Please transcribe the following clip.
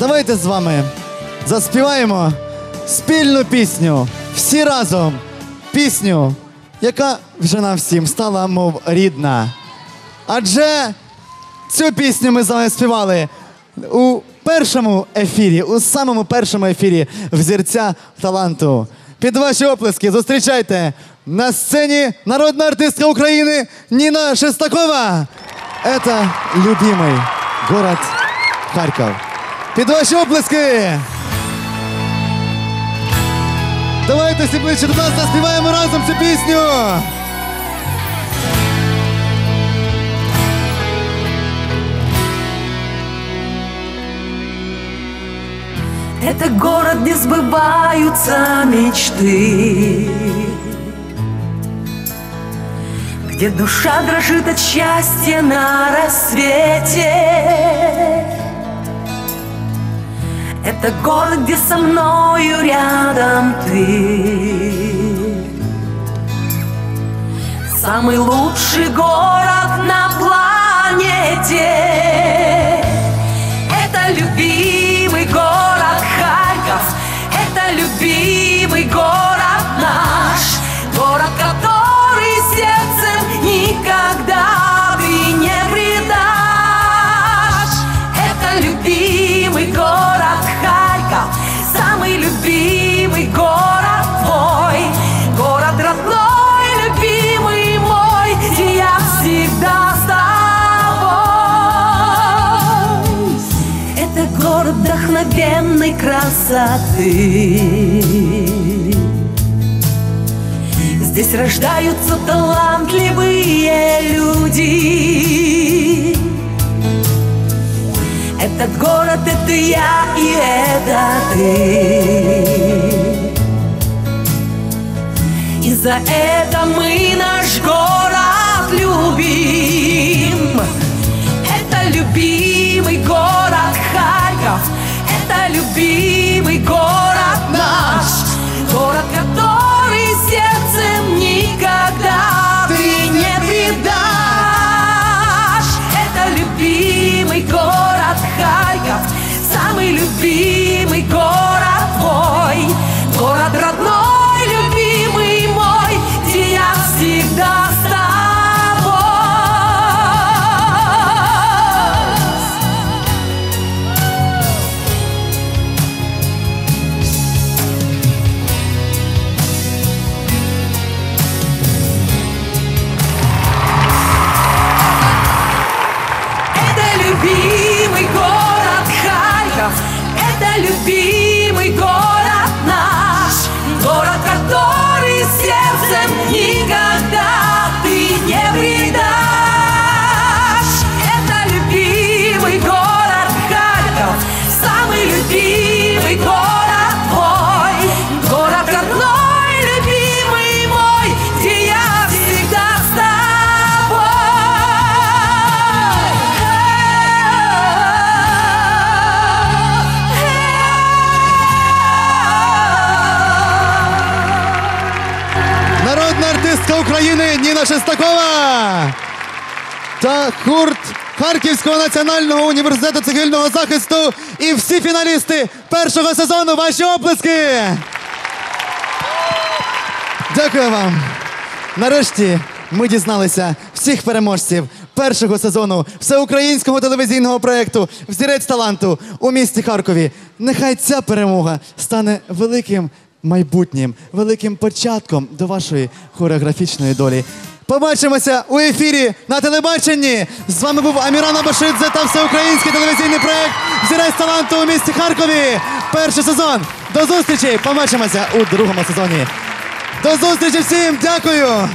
давайте з вами заспіваємо спільну пісню всі разом. Пісню, яка вже нам всім стала, мов рідна. Адже цю пісню ми з вами співали у першому ефірі, у самому першому ефірі взірця таланту. Під ваші оплески зустрічайте на сцені народна артистка України Ніна Шестакова. Это любимый город Харков. Під ваші оплески! Давайте всі ближче до нас заспіваємо разом цю пісню! Это город, где сбываются мечты Где душа дрожит от счастья на рассвете это город, где со мною рядом ты. Самый лучший город на планете красоты Здесь рождаются талантливые люди. Этот город — это я и это ты. И за это мы наш город любим. Это любимый город любимый город наш Город, который сердцем никогда ты не предашь. Это любимый город Харьков Самый любимый любимый город Харьков. Это любимый артистка України Ніна Шестакова та гурт Харківського національного університету цивільного захисту і всі фіналісти першого сезону. Ваші оплески! Дякую вам. Нарешті ми дізналися всіх переможців першого сезону всеукраїнського телевізійного проєкту Взірець таланту у місті Харкові. Нехай ця перемога стане великим майбутнім, великим початком до вашої хореографічної долі. Побачимося у ефірі на телебаченні. З вами був Аміран Абашидзе та всеукраїнський телевізійний проект «Зірець таланту у місті Харкові. Перший сезон. До зустрічі! Побачимося у другому сезоні. До зустрічі всім! Дякую!